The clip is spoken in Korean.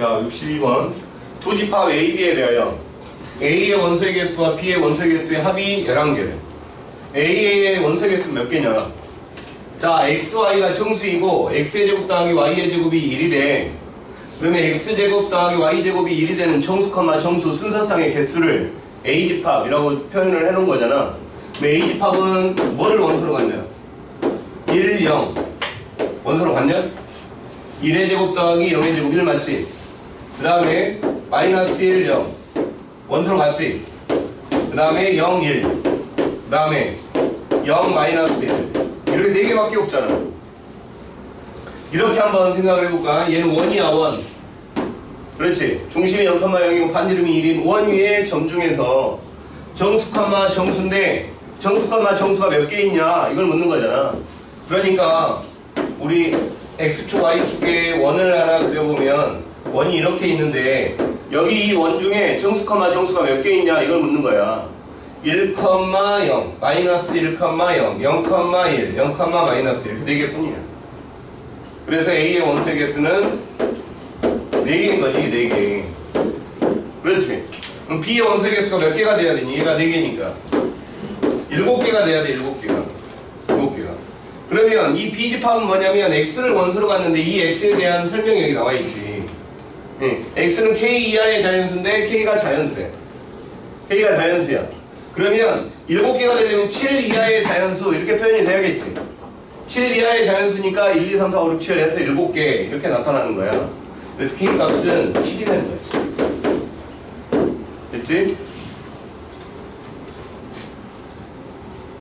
자, 62번. 두 집합 A, B에 대하여 A의 원소의 개수와 B의 원소의 개수의 합이 11개래. A의 원소의 개수는 몇 개냐? 자, x, y가 정수이고 x의 제곱 더하기 y의 제곱이 1이래. 그러면 x제곱 더하기 y제곱이 1이 되는 정수, 컴마 정수 순서상의 개수를 A집합이라고 표현을 해놓은 거잖아. A집합은 뭐를 원소로 갖냐? 1, 0. 원소로 갖냐? 1의 제곱 더하기 0의 제곱 1 맞지? 그 다음에 마이너스 1, 0. 원소로 갖지? 그 다음에 0, 1. 그 다음에 0, 마이너스 1. 이렇게 네 개밖에 없잖아. 이렇게 한번 생각을 해볼까? 얘는 원이야, 원. 그렇지. 중심이 0,0이고 반지름이 1인 원 위의 점 중에서 정수, 컴마 정수인데 정수, 컴마 정수가 몇 개 있냐? 이걸 묻는 거잖아. 그러니까 우리 X축, Y축에 원을 하나 그려보면 원이 이렇게 있는데 여기 이 원 중에 정수, 컴마 정수가 몇 개 있냐? 이걸 묻는 거야. 1, 0, 마이너스 1, 0, 0, 0, 0, 마이너스 1. 네 개뿐이야. 그래서 A의 원소의 개수는 4개인 거지, 4개. 그렇지. 그럼 B의 원소의 개수가 몇 개가 돼야 되니? 얘가 4개니까. 7개가 돼야 돼, 7개가. 7개가. 그러면 이 B집합은 뭐냐면 X를 원소로 갔는데 이 X에 대한 설명이 여기 나와 있지. 예, X는 K 이하의 자연수인데 K가 자연수래. K가 자연수야. 그러면 7개가 되려면 7 이하의 자연수 이렇게 표현이 돼야겠지. 7 이하의 자연수니까 1, 2, 3, 4, 5, 6, 7 해서 7개 이렇게 나타나는 거야. 그래서 K 값은 7이 되는 거야. 됐지?